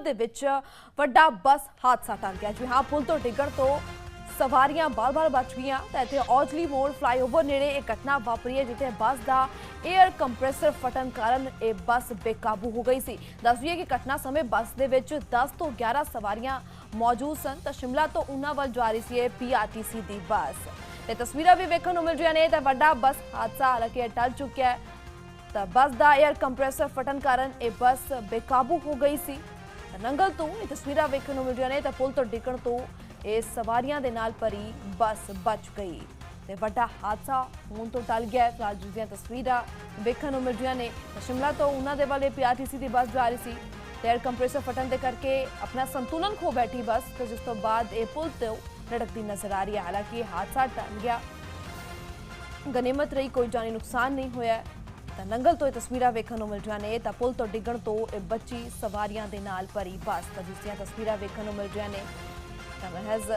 ਦੇ ਵਿੱਚ ਵੱਡਾ ਬੱਸ ਹਾਦਸਾ ਟਲ ਗਿਆ। ਜੀ ਹਾਂ, ਪੁਲ ਤੋਂ ਡਿੱਗਣ ਤੋਂ ਸਵਾਰੀਆਂ ਬਾਲ-ਬਾਲ ਬਚ ਗਈਆਂ ਤਾਂ ਇੱਥੇ ਔਜਲੀ ਮੋੜ ਫਲਾਈਓਵਰ ਨੇੜੇ ਇਹ ਘਟਨਾ ਵਾਪਰੀ ਹੈ, ਜਿੱਥੇ ਬੱਸ ਦਾ 에ਅਰ ਕੰਪਰੈਸਰ ਫਟਣ ਕਾਰਨ ਇਹ ਬੱਸ ਬੇਕਾਬੂ ਹੋ ਗਈ ਸੀ। ਦੱਸ ਕਿ ਘਟਨਾ ਸਮੇਂ ਬੱਸ ਦੇ ਵਿੱਚ 10 ਤੋਂ 11 ਸਵਾਰੀਆਂ ਮੌਜੂਦ ਸਨ ਤਾਂ ਸ਼ਿਮਲਾ ਤੋਂ ਉਨਾ ਵੱਲ ਜਾ ਰਹੀ ਸੀ ਇਹ ਪੀਆਰਟੀਸੀ ਦੀ ਬੱਸ। ਤੇ ਤਸਵੀਰਾਂ ਵੀ ਵੇਖਣ ਨੂੰ ਮਿਲ ਰਹੀਆਂ ਨੇ ਤਾਂ ਵੱਡਾ ਬੱਸ ਹਾਦਸਾ ਹਾਲਾਂਕਿ ਟਲ ਚੁੱਕਿਆ ਹੈ। ਤਾਂ ਬੱਸ ਦਾ 에ਅਰ ਕੰਪਰੈਸਰ ਫਟਣ ਕਾਰਨ ਇਹ ਬੱਸ ਬੇਕਾਬੂ ਹੋ ਗਈ ਸੀ। ਨੰਗਲ ਤੋਂ ਇਹ ਤਸਵੀਰਾਂ ਵੇਖਣ ਨੂੰ ਮਿਲ ਰਹੀਆਂ ਨੇ ਤਾਂ ਪੁਲ ਤੋਂ ਡਿੱਗਣ ਤੋਂ ਇਹ ਸਵਾਰੀਆਂ ਦੇ ਨਾਲ ਭਰੀ ਬੱਸ ਬਚ ਗਈ ਤੇ ਵੱਡਾ ਹਾਦਸਾ ਹੋਣ ਤੋਂ ਟਲ ਗਿਆ ਹੈ। ਦੀਆਂ ਤਸਵੀਰਾਂ ਵੇਖਣ ਨੂੰ ਮਿਲ ਰਹੀਆਂ ਨੇ ਸ਼ਿਮਲਾ ਤੋਂ ਉਹਨਾਂ ਦੇ ਵਾਲੇ ਪੀਆਰਟੀਸੀ ਦੀ ਬੱਸ ਜਾ ਰਹੀ ਸੀ। ਤੇ 에ਅਰ ਕੰਪਰੈਸਰ ਫਟਣ ਦੇ ਕਰਕੇ ਆਪਣਾ ਸੰਤੁਲਨ ਖੋ ਬੈਠੀ ਬੱਸ ਤੇ ਜਿਸ ਤੋਂ ਬਾਅਦ ਇਹ ਪੁਲ ਤੋਂ ਲੜਕਦੀ ਨਜ਼ਰ ਆ ਰਹੀ ਹੈ। ਹਾਲਾਂਕਿ ਇਹ ਹਾਦਸਾ ਟਲ ਗਿਆ। ਗਨੀਮਤ ਰਹੀ, ਕੋਈ ਜਾਨੀ ਨੁਕਸਾਨ ਨਹੀਂ ਹੋਇਆ। ਤਾਂ ਨੰਗਲ ਤੋਂ ਇਹ ਤਸਵੀਰਾਂ ਵੇਖਣ ਨੂੰ ਮਿਲ ਰਹੀਆਂ ਨੇ, ਤਾਂ ਪੁਲ ਤੋਂ ਡਿੱਗਣ ਤੋਂ ਇਹ ਬੱਚੀ ਸਵਾਰੀਆਂ ਦੇ ਨਾਲ ਭਰੀ ਬੱਸ। ਤਾਂ ਜਿਸ ਦੀਆਂ ਤਸਵੀਰਾਂ ਵੇਖਣ ਨੂੰ ਮਿਲ ਰਹੀਆਂ ਨੇ, ਤਾਂ ਮਹਿਜ਼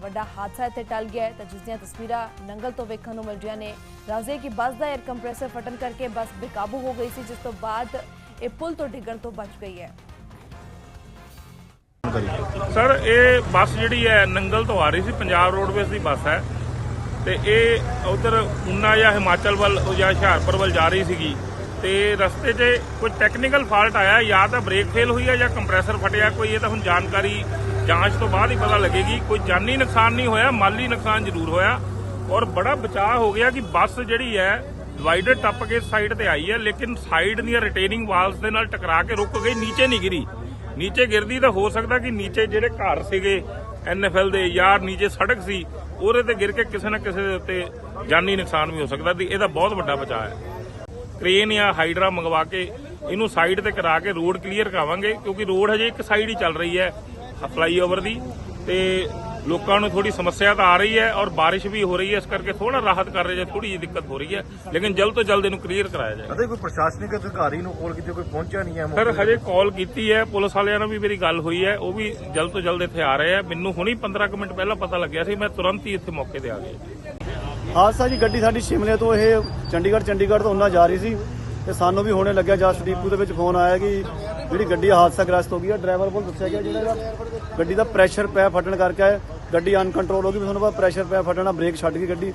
ਵੱਡਾ ਹਾਦਸਾ ਇੱਥੇ ਟਲ ਗਿਆ ਤਾਂ ਜਿਸ ਦੀਆਂ ਤਸਵੀਰਾਂ ਨੰਗਲ ਤੋਂ ਵੇਖਣ ਨੂੰ ਮਿਲ ਰਹੀਆਂ ਨੇ ਰਾਜ਼ੇ ਕਿ ਬੱਸ ਦਾ 에ਅਰ ਕੰਪਰੈਸਰ ਫਟਣ ਕਰਕੇ ਬੱਸ ਬੇਕਾਬੂ ਹੋ ਗਈ ਸੀ, ਜਿਸ ਤੋਂ ਬਾਅਦ ਇਹ ਪੁਲ ਤੋਂ ਡਿੱਗਣ ਤੋਂ ਬਚ ਗਈ ਹੈ। ਸਰ, ਇਹ ਬੱਸ ਜਿਹੜੀ ਹੈ ਨੰਗਲ ਤੋਂ ਆ ਰਹੀ ਸੀ, ਪੰਜਾਬ ਰੋਡਵੇਜ਼ ਦੀ ਬੱਸ ਹੈ। ਤੇ ਇਹ ਉਧਰ ਉਨਾ ਜਾਂ ਹਿਮਾਚਲ ਵੱਲ ਜਾਂ ਹੁਸ਼ਿਆਰਪੁਰ ਵੱਲ ਜਾ ਰਹੀ ਸੀਗੀ। ਤੇ ਰਸਤੇ 'ਚ ਕੋਈ ਟੈਕਨੀਕਲ ਫਾਲਟ ਆਇਆ, ਜਾਂ ਤਾਂ ਬ੍ਰੇਕ ਫੇਲ ਹੋਈ ਹੈ ਜਾਂ ਕੰਪਰੈਸਰ ਫਟਿਆ, ਕੋਈ ਇਹ ਤਾਂ ਹੁਣ ਜਾਣਕਾਰੀ ਜਾਂਚ ਤੋਂ ਬਾਅਦ ਹੀ ਪਤਾ ਲੱਗੇਗੀ। ਕੋਈ ਜਾਨੀ ਨੁਕਸਾਨ ਨਹੀਂ ਹੋਇਆ, ਮਾਲੀ ਨੁਕਸਾਨ ਜ਼ਰੂਰ ਹੋਇਆ। ਔਰ ਬੜਾ ਬਚਾਅ ਹੋ ਗਿਆ ਕਿ ਬੱਸ ਜਿਹੜੀ ਹੈ ਡਿਵਾਈਡਰ ਟੱਪ ਕੇ ਸਾਈਡ ਤੇ ਆਈ ਹੈ, ਲੇਕਿਨ ਸਾਈਡ ਦੀਆਂ ਰਿਟੇਨਿੰਗ ਵਾਲਸ ਦੇ ਨਾਲ ਟਕਰਾ ਕੇ ਰੁਕ ਗਈ, ਨੀਚੇ ਨਹੀਂ ਗਿਰੀ। ਨੀਚੇ ਗਿਰਦੀ ਤਾਂ ਹੋ ਸਕਦਾ ਕਿ ਨੀਚੇ ਜਿਹੜੇ ਘਰ ਸੀਗੇ ਐਨਐਫਐਲ ਦੇ ਯਾਰ ਨੀਚੇ ਸੜਕ ਸੀ ਉਹਦੇ ਤੇ ਗਿਰ ਕੇ ਕਿਸੇ ਨਾ ਕਿਸੇ ਦੇ ਉੱਤੇ ਜਾਨੀ ਨੁਕਸਾਨ ਵੀ ਹੋ ਸਕਦਾ ਤੇ ਇਹਦਾ ਬਹੁਤ ਵੱਡਾ ਬਚਾਅ ਹੈ। ਕ੍ਰੇਨ ਜਾਂ ਹਾਈਡਰਾ ਮੰਗਵਾ ਕੇ ਇਹਨੂੰ ਸਾਈਡ ਤੇ ਕਰਾ ਕੇ ਰੋਡ ਕਲੀਅਰ ਕਰਾਵਾਂਗੇ ਕਿਉਂਕਿ ਰੋਡ ਹਜੇ ਇੱਕ ਸਾਈਡ ਹੀ ਚੱਲ ਰਹੀ ਹੈ ਫਲਾਈਓਵਰ ਦੀ ਤੇ ਲੋਕਾਂ ਨੂੰ ਥੋੜੀ ਸਮੱਸਿਆ ਤਾਂ ਆ ਰਹੀ ਹੈ ਔਰ ਬਾਰਿਸ਼ ਵੀ ਹੋ ਰਹੀ ਹੈ ਇਸ ਕਰਕੇ ਥੋੜਾ ਰਾਹਤ ਕਰ ਰਹੇ ਹੈ ਥੋੜੀ ਜਿਹੀ ਦਿੱਕਤ ਹੋ ਰਹੀ ਹੈ ਲੇਕਿਨ ਜਲਦ ਤੋਂ ਜਲਦ ਇਹਨੂੰ ਕਲੀਅਰ ਕਰਾਇਆ ਜਾਏ। ਅਤੇ ਕੋਈ ਪ੍ਰਸ਼ਾਸਨਿਕ ਅਧਿਕਾਰੀ ਨੂੰ ਕੋਲ ਕੀਤੀ ਕੋਈ ਪਹੁੰਚਿਆ ਨਹੀਂ ਹੈ ਸਰ? ਹਜੇ ਕਾਲ ਕੀਤੀ ਹੈ ਪੁਲਿਸ ਵਾਲਿਆਂ ਨਾਲ ਵੀ ਮੇਰੀ ਗੱਲ ਹੋਈ ਹੈ ਉਹ ਵੀ ਜਲਦ ਤੋਂ ਜਲਦ ਇੱਥੇ ਆ ਰਹੇ ਆ ਮੈਨੂੰ ਹੁਣੀ 15 ਕੁ ਮਿੰਟ ਪਹਿਲਾਂ ਪਤਾ ਲੱਗਿਆ ਸੀ ਮੈਂ ਤੁਰੰਤ ਹੀ ਇੱਥੇ ਮੌਕੇ ਤੇ ਆ ਗਿਆ। ਹਾਦਸਾ ਜੀ ਗੱਡੀ ਸਾਡੀ ਸ਼ਿਮਲੇ ਤੋਂ ਇਹ ਚੰਡੀਗੜ੍ਹ ਚੰਡੀਗੜ੍ਹ ਤੋਂ ਉਹਨਾਂ ਜਾ ਰਹੀ ਸੀ ਤੇ ਸਾਨੂੰ ਵੀ ਹੋਣੇ ਲੱਗਿਆ ਜਸਟ ਡੀਪੂ ਦੇ ਵਿੱਚ ਫੋਨ ਆਇਆ ਕਿ ਜਿਹੜੀ ਗੱਡੀ ਹਾਦਸਾਗ੍ਰਸਤ ਹੋ ਗਈ ਹੈ। ਡਰਾਈਵਰ ਕੋਲ ਦੱਸਿਆ ਗਿਆ ਜਿਹੜਾ ਗੱਡੀ ਦਾ ਪ੍ਰੈਸ਼ਰ ਪਿਆ ਫਟਣ ਕਰਕੇ ਗੱਡੀ ਅਨਕੰਟਰੋਲ ਹੋ ਗਈ ਵੀ ਤੁਹਾਨੂੰ ਪਤਾ ਪ੍ਰੈਸ਼ਰ ਪਿਆ ਫਟਣਾ ਬ੍ਰੇਕ ਛੱਡ ਗਈ ਗੱਡੀ।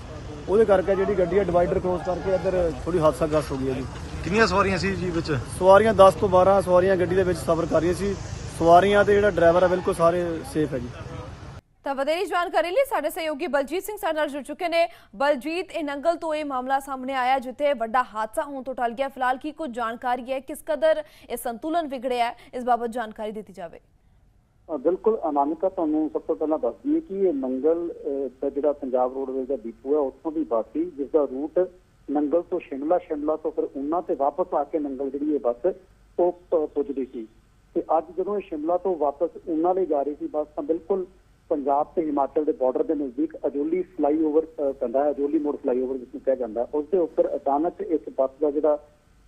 ਉਹਦੇ ਕਰਕੇ ਜਿਹੜੀ ਗੱਡੀ ਹੈ ਡਿਵਾਈਡਰ ਕ੍ਰੋਸ ਕਰਕੇ ਇੱਧਰ ਥੋੜੀ ਹਾਦਸਾਗ੍ਰਸਤ ਹੋ ਗਈ ਹੈ ਜੀ। ਕਿੰਨੀਆਂ ਸਵਾਰੀਆਂ ਸੀ ਜੀ ਵਿੱਚ? ਸਵਾਰੀਆਂ 10 ਤੋਂ 12 ਸਵਾਰੀਆਂ ਗੱਡੀ ਦੇ ਵਿੱਚ ਸਫ਼ਰ ਕਰ ਰਹੀਆਂ ਸੀ। ਸਵਾਰੀਆਂ ਤੇ ਜਿਹੜਾ ਡਰਾਈਵਰ ਹੈ ਬਿਲਕੁਲ ਸਾਰੇ ਸੇਫ ਹੈ ਜੀ। ਤਾਂ ਵਧੇਰੀ ਜਾਣਕਾਰੀ ਲਈ ਸਾਡੇ ਸਹਿਯੋਗੀ ਬਲਜੀਤ ਸਿੰਘ ਸਾਡੇ ਨਾਲ ਜੁੜ ਚੁੱਕੇ ਨੇ। ਬਲਜੀਤ ਇਹ ਨੰਗਲ ਤੋਂ ਇਹ ਮਾਮਲਾ ਸਾਹਮਣੇ ਆਇਆ ਜਿੱਥੇ ਵੱਡਾ ਹਾਦਸਾ ਹੋਣ ਤੋਂ ਟਲ ਗਿਆ। ਫਿਲਹਾਲ ਕੀ ਕੁਝ ਜਾਣਕਾਰੀ ਹੈ ਕਿਸ ਕਦਰ ਇਹ ਸੰਤੁਲਨ ਵਿਗੜਿਆ ਹੈ ਇਸ ਬਾਬਤ ਜਾਣਕਾਰੀ ਦਿੱਤੀ ਜਾਵੇ। ਬਿਲਕੁਲ ਅਨਾਮਿਕਾ ਤੁਹਾਨੂੰ ਸਭ ਤੋਂ ਪਹਿਲਾਂ ਦੱਸ ਦਈਏ ਕਿ ਇਹ ਨੰਗਲ ਦਾ ਜਿਹੜਾ ਪੰਜਾਬ ਰੋਡਵੇਜ਼ ਦਾ ਡੀਪੂ ਹੈ ਉੱਥੋਂ ਦੀ ਬੱਸ ਸੀ ਜਿਸ ਦਾ ਰੂਟ ਨੰਗਲ ਤੋਂ ਸ਼ਿਮਲਾ ਸ਼ਿਮਲਾ ਤੋਂ ਫਿਰ ਉਨਾ ਤੇ ਵਾਪਸ ਆ ਕੇ ਨੰਗਲ ਜਿਹੜੀ ਇਹ ਬੱਸ ਉਹ ਪੁੱਜਦੀ ਸੀ ਤੇ ਅੱਜ ਜਦੋਂ ਇਹ ਸ਼ਿਮਲਾ ਤੋਂ ਵਾਪਸ ਉਨਾ ਲਈ ਜਾ ਰਹੀ ਸੀ ਬੱਸ ਤਾਂ ਬਿਲਕੁਲ ਪੰਜਾਬ ਤੇ ਹਿਮਾਚਲ ਦੇ ਬਾਰਡਰ ਦੇ ਨਜ਼ਦੀਕ ਅਜੋਲੀ ਫਲਾਈਓਵਰ ਅ, ਪੈਂਦਾ ਹੈ ਅਜੋਲੀ ਮੋੜ ਫਲਾਈਓਵਰ ਜਿਸ ਨੂੰ ਕਿਹਾ ਜਾਂਦਾ ਹੈ। ਉਸ ਦੇ ਉੱਪਰ ਅਚਾਨਕ ਇੱਕ ਬੱਸ ਦਾ ਜਿਹੜਾ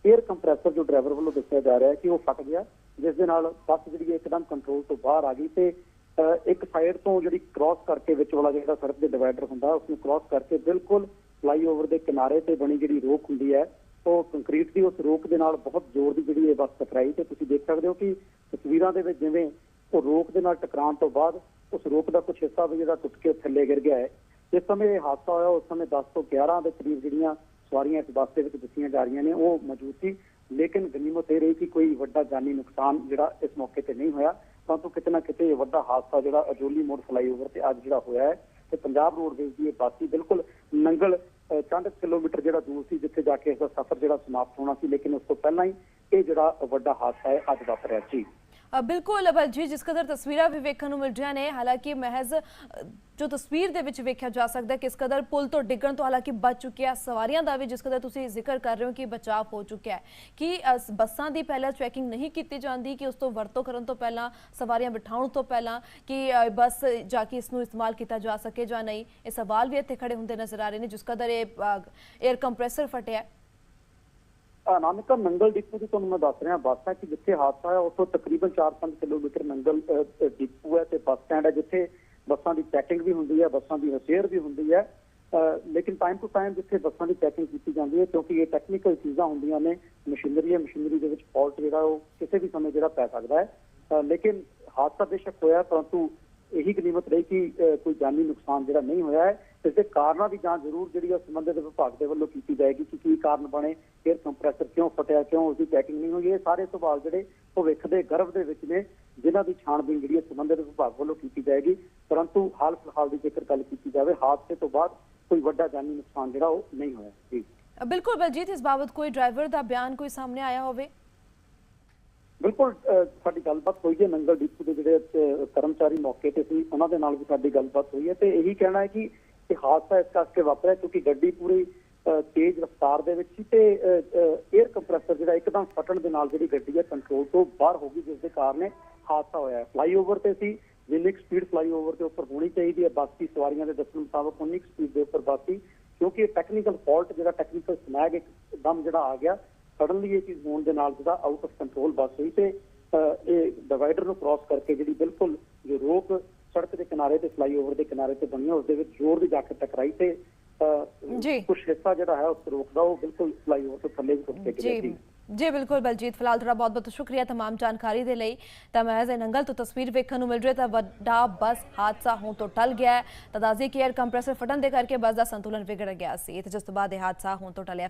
에ਅਰ ਕੰਪਰੈਸਰ ਜੋ ਡਰਾਈਵਰ ਵੱਲੋਂ ਦੱਸਿਆ ਜਾ ਰਿਹਾ ਹੈ ਕਿ ਉਹ ਫਟ ਗਿਆ ਜਿਸ ਦੇ ਨਾਲ ਬੱਸ ਜਿਹੜੀ ਹੈ ਇੱਕਦਮ ਕੰਟਰੋਲ ਤੋਂ ਬਾਹਰ ਆ ਗਈ ਤੇ ਅ, ਇੱਕ ਸਾਈਡ ਤੋਂ ਜਿਹੜੀ ਕ੍ਰਾਸ ਕਰਕੇ ਵਿੱਚ ਵਾਲਾ ਜਿਹੜਾ ਸੜਕ ਦੇ ਡਿਵਾਈਡਰ ਹੁੰਦਾ ਉਸ ਨੂੰ ਕ੍ਰਾਸ ਕਰਕੇ ਬਿਲਕੁਲ ਫਲਾਈਓਵਰ ਦੇ ਕਿਨਾਰੇ ਤੇ ਬਣੀ ਜਿਹੜੀ ਰੋਕ ਹੁੰਦੀ ਹੈ ਉਹ ਕੰਕਰੀਟ ਦੀ ਉਸ ਰੋਕ ਦੇ ਨਾਲ ਬਹੁਤ ਜ਼ੋਰ ਦੀ ਜਿਹੜੀ ਇਹ ਬੱਸ ਟਕਰਾਈ ਤੇ ਤੁਸੀਂ ਦੇਖ ਸਕਦੇ ਹੋ ਕਿ ਤਸਵੀਰਾਂ ਦੇ ਵਿੱਚ ਜਿਵੇਂ ਉਹ ਰੋਕ ਦੇ ਨਾਲ ਟਕਰਾਉਣ ਤੋਂ ਬਾਅਦ ਉਸ ਰੋਕ ਦਾ ਕੁਝ ਹਿੱਸਾ ਵੀ ਜਿਹੜਾ ਟੁੱਟ ਕੇ ਥੱਲੇ ਗਿਰ ਗਿਆ ਹੈ। ਜਿਸ ਸਮੇਂ ਇਹ ਹਾਦਸਾ ਹੋਇਆ ਉਸ ਸਮੇਂ 10 ਤੋਂ 11 ਦੇ ਕਰੀਬ ਜਿਹੜੀਆਂ ਸਵਾਰੀਆਂ ਇਸ ਬੱਸ ਦੇ ਵਿੱਚ ਦੱਸੀਆਂ ਜਾ ਰਹੀਆਂ ਨੇ ਉਹ ਮੌਜੂਦ ਸੀ। ਲੇਕਿਨ ਗਨੀਮਤ ਇਹ ਰਹੀ ਕਿ ਕੋਈ ਵੱਡਾ ਜਾਨੀ ਨੁਕਸਾਨ ਜਿਹੜਾ ਇਸ ਮੌਕੇ ਤੇ ਨਹੀਂ ਹੋਇਆ ਪਰੰਤੂ ਕਿਤੇ ਨਾ ਕਿਤੇ ਇਹ ਵੱਡਾ ਹਾਦਸਾ ਜਿਹੜਾ ਅਜੋਲੀ ਮੋੜ ਫਲਾਈਓਵਰ ਤੇ ਅੱਜ ਜਿਹੜਾ ਹੋਇਆ ਹੈ, ਤੇ ਪੰਜਾਬ ਰੋਡਵੇਜ਼ ਦੀ ਇਹ ਬੱਸ ਸੀ ਬਿਲਕੁਲ ਨੰਗਲ ਚੰਦ ਕਿਲੋਮੀਟਰ ਜਿਹੜਾ ਦੂਰ ਸੀ, ਜਿੱਥੇ ਜਾ ਕੇ ਇਸ ਦਾ ਸਫ਼ਰ ਜਿਹੜਾ ਸਮਾਪਤ ਹੋਣਾ ਸੀ, ਲੇਕਿਨ ਉਸ ਤੋਂ ਪਹਿਲਾਂ ਹੀ ਇਹ ਜਿਹੜਾ ਵੱਡਾ ਹਾਦਸਾ ਹੈ, ਅੱਜ ਵਾਪਰਿਆ ਜੀ ਬਿਲਕੁਲ ਬਲਜੀਤ, ਜਿਸ ਕਦਰ ਤਸਵੀਰਾਂ ਵੀ ਵੇਖਣ ਨੂੰ ਮਿਲ ਰਹੀਆਂ ਨੇ, ਹਾਲਾਂਕਿ ਮਹਿਜ਼ ਜੋ ਤਸਵੀਰ ਦੇ ਵਿੱਚ ਵੇਖਿਆ ਜਾ ਸਕਦਾ ਕਿਸ ਕਦਰ ਪੁਲ ਤੋਂ ਡਿੱਗਣ ਤੋਂ ਹਾਲਾਂਕਿ ਬਚ ਚੁੱਕਿਆ ਸਵਾਰੀਆਂ ਦਾ ਵੀ ਜਿਸ ਕਦਰ ਤੁਸੀਂ ਜ਼ਿਕਰ ਕਰ ਰਹੇ ਹੋ ਕਿ ਬਚਾਅ ਹੋ ਚੁੱਕਿਆ ਹੈ। ਕਿ ਬੱਸਾਂ ਦੀ ਪਹਿਲਾਂ ਚੈਕਿੰਗ ਨਹੀਂ ਕੀਤੀ ਜਾਂਦੀ, ਕਿ ਉਸ ਤੋਂ ਵਰਤੋਂ ਕਰਨ ਤੋਂ ਪਹਿਲਾਂ, ਸਵਾਰੀਆਂ ਬਿਠਾਉਣ ਤੋਂ ਪਹਿਲਾਂ, ਕਿ ਬੱਸ ਜਾ ਕੇ ਇਸ ਨੂੰ ਇਸਤੇਮਾਲ ਕੀਤਾ ਜਾ ਸਕੇ ਜਾਂ ਨਹੀਂ? ਇਹ ਸਵਾਲ ਵੀ ਇੱਥੇ ਖੜੇ ਹੁੰਦੇ ਨਜ਼ਰ ਆ ਰਹੇ ਨੇ, ਜਿਸ ਕਦਰ ਇਹ 에ਅਰ ਕੰਪਰੈਸਰ ਫਟਿਆ ਅਨਾਮਿਕਾ ਨੰਗਲ ਡਿਪੂ ਦੀ ਤੁਹਾਨੂੰ ਮੈਂ ਦੱਸ ਰਿਹਾ, ਬੱਸ ਹੈ ਕਿ ਜਿੱਥੇ ਹਾਦਸਾ ਹੋਇਆ, ਉੱਥੋਂ ਤਕਰੀਬਨ 4-5 ਕਿਲੋਮੀਟਰ ਨੰਗਲ ਡਿਪੂ ਹੈ ਤੇ ਬੱਸ ਸਟੈਂਡ ਹੈ ਜਿੱਥੇ ਬੱਸਾਂ ਦੀ ਚੈਕਿੰਗ ਵੀ ਹੁੰਦੀ ਹੈ, ਬੱਸਾਂ ਦੀ ਰਿਪੇਅਰ ਵੀ ਹੁੰਦੀ ਹੈ। ਲੇਕਿਨ ਟਾਈਮ ਟੂ ਟਾਈਮ ਜਿੱਥੇ ਬੱਸਾਂ ਦੀ ਚੈਕਿੰਗ ਕੀਤੀ ਜਾਂਦੀ ਹੈ, ਕਿਉਂਕਿ ਇਹ ਟੈਕਨੀਕਲ ਚੀਜ਼ਾਂ ਹੁੰਦੀਆਂ ਨੇ, ਮਸ਼ੀਨਰੀ ਹੈ, ਮਸ਼ੀਨਰੀ ਦੇ ਵਿੱਚ ਫਾਲਟ ਜਿਹੜਾ ਉਹ ਕਿਸੇ ਵੀ ਸਮੇਂ ਜਿਹੜਾ ਪੈ ਸਕਦਾ ਹੈ। ਲੇਕਿਨ ਹਾਦਸਾ ਬੇਸ਼ੱਕ ਹੋਇਆ, ਪਰੰਤੂ ਇਹੀ ਗਨੀਮਤ ਰਹੀ ਕਿ ਕੋਈ ਜਾਨੀ ਨੁਕਸਾਨ ਜਿਹੜਾ ਨਹੀਂ ਹੋਇਆ ਹੈ। ਇਸ ਦੇ ਕਾਰਨਾਂ ਦੀ ਜਾਂਚ ਜ਼ਰੂਰ ਜਿਹੜੀ ਹੈ ਸੰਬੰਧਿਤ ਵਿਭਾਗ ਦੇ ਵੱਲੋਂ ਕੀਤੀ ਜਾਏਗੀ ਕਿ ਕੀ ਕਾਰਨ ਬਣੇ 에ਅਰ ਕੰਪਰੈਸਰ ਕਿਉਂ ਫਟਿਆ ਕਿਉਂ ਉਸ ਦੀ ਚੈਕਿੰਗ ਨਹੀਂ ਹੋਈ ਇਹ ਸਾਰੇ ਸਵਾਲ ਜਿਹੜੇ ਭਵਿੱਖ ਦੇ ਗਰਭ ਦੇ ਵਿੱਚ ਨੇ ਜਿਨ੍ਹਾਂ ਦੀ ਛਾਣਬੀਨ ਜਿਹੜੀ ਹੈ ਸੰਬੰਧਿਤ ਵਿਭਾਗ ਵੱਲੋਂ ਕੀਤੀ ਜਾਏਗੀ। ਪਰੰਤੂ ਹਾਲ ਫਿਲਹਾਲ ਦੀ ਜੇਕਰ ਗੱਲ ਕੀਤੀ ਜਾਵੇ ਹਾਦਸੇ ਤੋਂ ਬਾਅਦ ਕੋਈ ਵੱਡਾ ਜਾਨੀ ਨੁਕਸਾਨ ਜਿਹੜਾ ਉਹ ਨਹੀਂ ਹੋਇਆ। ਜੀ। ਬਿਲਕੁਲ ਬਲਜੀਤ ਇਸ ਬਾਬਤ ਕੋਈ ਡਰਾਈਵਰ ਦਾ ਬਿਆਨ ਕੋਈ ਸਾਹਮਣੇ ਆਇਆ ਹੋਵੇ? ਬਿਲਕੁਲ ਸਾਡੀ ਗੱਲਬਾਤ ਹੋਈ ਹੈ ਨੰਗਲ ਡਿਪੂ ਦੇ ਜਿਹੜੇ ਕਰਮਚਾਰੀ ਮੌਕੇ ਤੇ ਸੀ ਉਹਨਾਂ ਦੇ ਨਾਲ ਵੀ ਸਾਡੀ ਗੱਲਬਾਤ ਹੋਈ ਹੈ ਤੇ ਇਹੀ ਕਹਿਣਾ ਹੈ ਕਿ ਇਹ ਹਾਦਸਾ ਇਸ ਕਰਕੇ ਵਾਪਰਿਆ ਕਿਉਂਕਿ ਗੱਡੀ ਪੂਰੀ ਅਹ, ਤੇਜ਼ ਰਫ਼ਤਾਰ ਦੇ ਵਿੱਚ ਸੀ ਤੇ 에ਅਰ ਕੰਪਰੈਸਰ ਜਿਹੜਾ ਇੱਕਦਮ ਫਟਣ ਦੇ ਨਾਲ ਜਿਹੜੀ ਗੱਡੀ ਹੈ ਕੰਟਰੋਲ ਤੋਂ ਬਾਹਰ ਹੋ ਗਈ ਜਿਸ ਦੇ ਕਾਰਨ ਹਾਦਸਾ ਹੋਇਆ ਫਲਾਈਓਵਰ ਤੇ ਸੀ ਜਿੰਨੀ ਸਪੀਡ ਫਲਾਈਓਵਰ ਦੇ ਉੱਪਰ ਹੋਣੀ ਚਾਹੀਦੀ ਹੈ। ਬੱਸ ਦੀ ਸਵਾਰੀਆਂ ਦੇ ਦੱਸਣ ਮੁਤਾਬਕ ਉਨੀ ਸਪੀਡ ਦੇ ਉੱਪਰ ਬੱਸ ਸੀ ਕਿਉਂਕਿ ਇਹ ਟੈਕਨੀਕਲ ਫਾਲਟ ਜਿਹੜਾ ਟੈਕਨੀਕਲ ਸਨੈਗ ਇੱਕਦਮ ਜਿਹੜਾ ਆ ਗਿਆ ਸਡਨਲੀ ਇਹ ਚੀਜ਼ ਹੋਣ ਦੇ ਨਾਲ ਜਿਹੜਾ ਆਊਟ ਆਫ ਕੰਟਰੋਲ ਬੱਸ ਹੋਈ ਤੇ ਅਹ, ਇਹ ਡਿਵਾਈਡਰ ਨੂੰ ਕ੍ਰਾਸ ਕਰਕੇ ਜਿਹੜੀ ਬਿਲਕੁਲ ਜੋ ਰੋਕ ਸੜਕ ਦੇ ਕਿਨਾਰੇ ਤੇ ਫਲਾਈਓਵਰ ਦੇ ਕਿਨਾਰੇ ਤੇ ਬਣੀ ਉਸ ਦੇ ਵਿੱਚ ਜ਼ੋਰ ਦੀ ਜਾ ਟਕਰਾਈ ਤੇ ਕੁਝ ਹਿੱਸਾ ਜਿਹੜਾ ਹੈ ਉਸ ਰੋਕਦਾ ਉਹ ਬਿਲਕੁਲ ਫਲਾਈਓਵਰ ਤੋਂ ਥੱਲੇ ਵੀ ਟੁੱਟ ਕੇ ਗਿਰੀ ਸੀ ਜੀ। ਬਿਲਕੁਲ ਬਲਜੀਤ ਫਿਲਹਾਲ ਤੁਹਾਡਾ ਬਹੁਤ ਬਹੁਤ ਸ਼ੁਕਰੀਆ तमाम ਜਾਣਕਾਰੀ ਦੇ ਲਈ। ਤਾਂ ਮਹਿਜ਼ ਨੰਗਲ ਤੋਂ ਤਸਵੀਰ ਵੇਖਣ ਨੂੰ ਮਿਲ ਰਹੀ ਤਾਂ ਵੱਡਾ ਬੱਸ ਹਾਦਸਾ ਹੋਂ ਤੋਂ ਟਲ ਗਿਆ ਤਾਂ ਦਾਜ਼ੀ ਕਿ ਕੰਪਰੈਸਰ ਫਟਣ ਦੇ ਕਰਕੇ ਬੱਸ ਦਾ ਸੰਤੁਲਨ ਵਿਗੜ ਗਿਆ ਸੀ। ਤੇ ਜਿਸ ਤੋਂ ਬਾਅਦ ਇਹ ਹਾਦਸਾ ਹੋਂ ਤੋਂ ਟਲਿਆ।